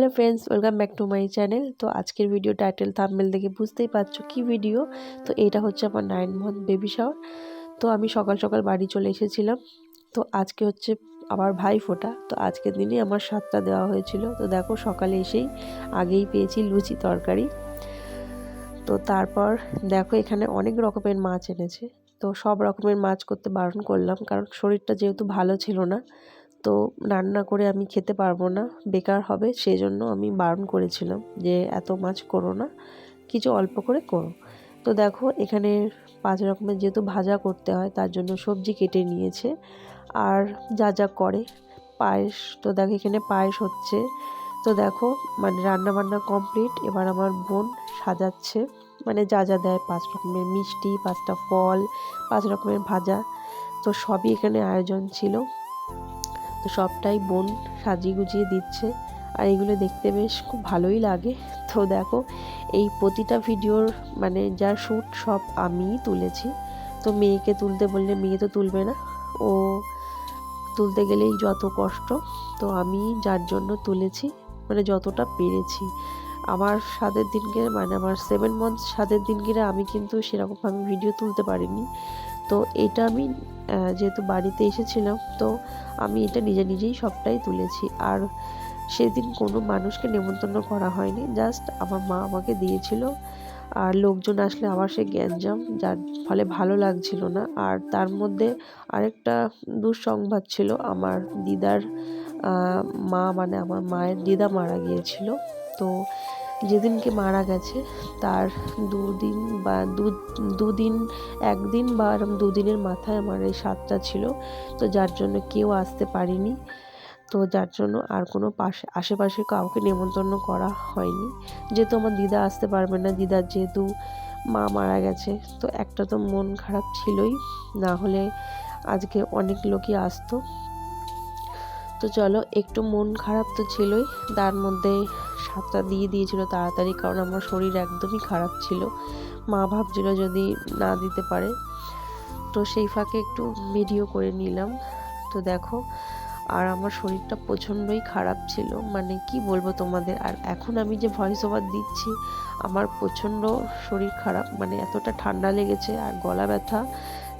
Hello friends, welcome back to my channel. তো আজকের video title thumbnail দেখে বুঝতেই পারছ কি ভিডিও? তো এটা হচ্ছে আমার নাইন মান্থ বেবি শাওয়ার। তো আমি সকাল সকাল বাড়ি চলে এসেছিলাম। তো আজকে হচ্ছে আমার ভাই ফোটা। তো আজকের দিনই আমার সাতটা দেওয়া হয়েছিল। তো দেখো সকালে এসেই আগেই পেয়েছি লুচি তরকারি। তো তারপর দেখো এখানে অনেক রকমের মাছ এনেছে। তো সব রকমের মাছ করতে বারণ করলাম। কারণ শরীরটা যেহেতু ভালো ছিল না তো রান্না করে আমি খেতে পারব না, বেকার হবে সেই জন্য আমি বারণ করেছিলাম যে এত মাছ করো না, কিছু অল্প করে করো। তো দেখো, এখানে পাঁচ রকমের যেহেতু ভাজা করতে হয়, তার জন্য সবজি কেটে নিয়েছে, আর যা যা করে। পায়েস, তো দেখো এখানে পায়েস হচ্ছে। তো দেখো মানে রান্না বান্না কমপ্লিট এবার আমার বোন সাজাচ্ছে মানে যা যা দেয়, পাঁচ রকমের মিষ্টি, পাঁচটা ফল, পাঁচ রকমের ভাজা। তো সবই এখানে আয়োজন ছিল। তো সবটাই বোন সাজিয়ে গুজিয়ে দিচ্ছে আর এগুলো দেখতে বেশ খুব ভালোই লাগে। তো দেখো, এই প্রতিটা ভিডিওর মানে যার শ্যুট সব আমিই তুলেছি। তো মেয়েকে তুলতে বললে মেয়ে তো তুলবে না, ও তুলতে গেলেই যত কষ্ট। তো আমি যার জন্য তুলেছি মানে যতটা পেরেছি। আমার স্বাদের দিনকে মানে আমার সেভেন মান্থস স্বাদের দিনকে আমি কিন্তু সেরকমভাবে ভিডিও তুলতে পারিনি। তো এটা আমি যেহেতু বাড়িতে এসেছিলাম, তো আমি এটা নিজে নিজেই সবটাই তুলেছি। আর সেদিন কোনো মানুষকে নেমন্তন্ন করা হয়নি জাস্ট আমার মা আমাকে দিয়েছিল। আর লোকজন আসলে আবার সে গ্যাঞ্জাম, যার ফলে ভালো লাগছিল না। আর তার মধ্যে আরেকটা দুঃসংবাদ ছিল, আমার দিদার মা মানে আমার মায়ের দিদা মারা গিয়েছিল। তো যেদিনকে মারা গেছে, তার দুদিন বা দু, দুদিন, একদিন বা এরকম দুদিনের মাথায় আমার এই স্বাদটা ছিল। তো যার জন্য কেউ আসতে পারিনি। তো যার জন্য আর কোনো পাশে, আশেপাশে কাউকে নেমন্তন্ন করা হয়নি। যেহেতু আমার দিদা আসতে পারবে না, দিদার যেহেতু মা মারা গেছে, তো একটা তো মন খারাপ ছিলই। না হলে আজকে অনেক লোকই আসতো। তো চলো, একটু মন খারাপ তো ছিলই, তার মধ্যে সাতটা দিয়ে দিয়েছিল তাড়াতাড়ি, কারণ আমার শরীর একদমই খারাপ ছিল। মা ভাবছিল যদি না দিতে পারে, তো সেই ফাঁকে একটু ভিডিও করে নিলাম। তো দেখো, আর আমার শরীরটা প্রচণ্ডই খারাপ ছিল। মানে কি বলব তোমাদের, আর এখন আমি যে ভয়েস ওভার দিচ্ছি, আমার প্রচণ্ড শরীর খারাপ মানে এতটা ঠান্ডা লেগেছে আর গলা ব্যথা,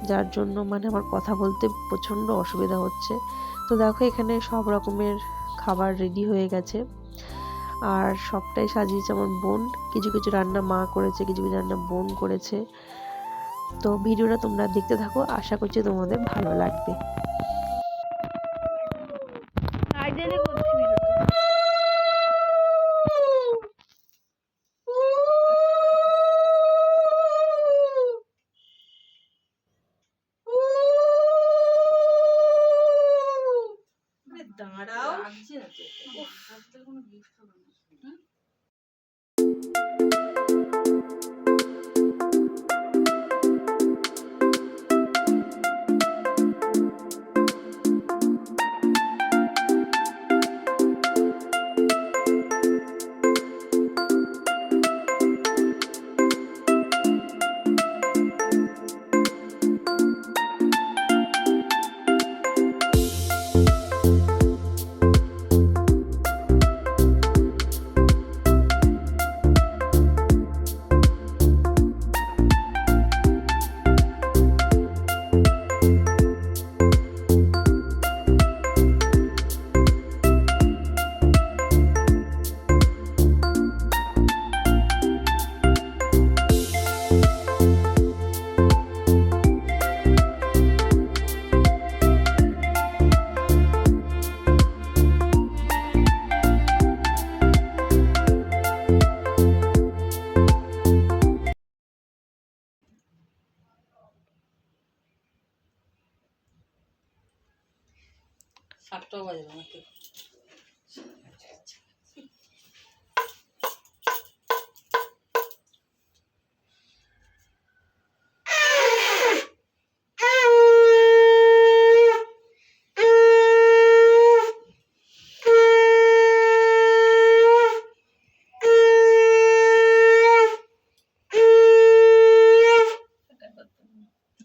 যার জন্য মানে আমার কথা বলতে প্রচণ্ড অসুবিধা হচ্ছে। তো দেখো এখানে সব রকমের খাবার রেডি হয়ে গেছে। আর সবটাই সাজিয়েছে আমার বোন। কিছু কিছু রান্না মা করেছে, কিছু কিছু রান্না বোন করেছে। তো ভিডিওটা তোমরা দেখতে থাকো। আশা করছি তোমাদের ভালো লাগবে।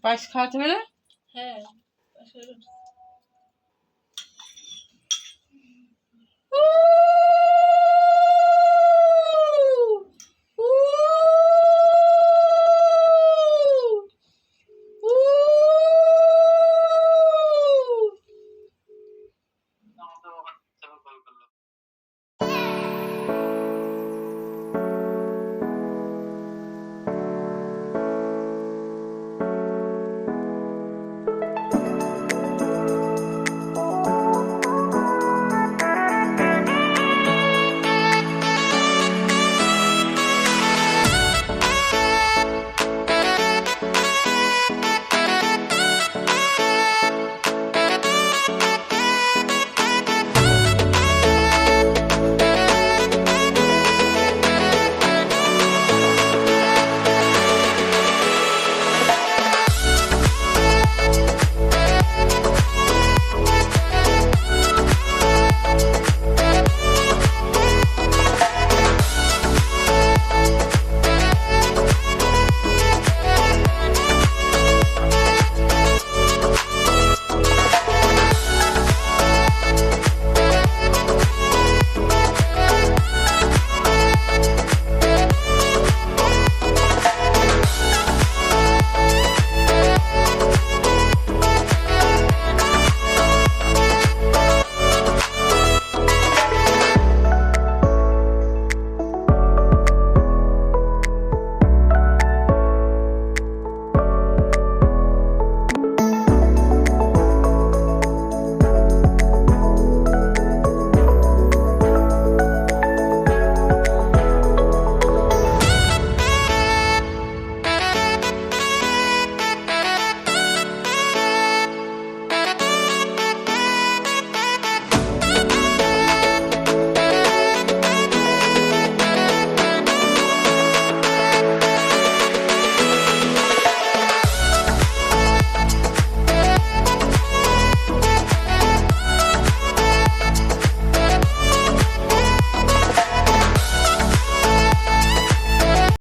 পায়েস খাওয়াতে হবে না হ্যাঁ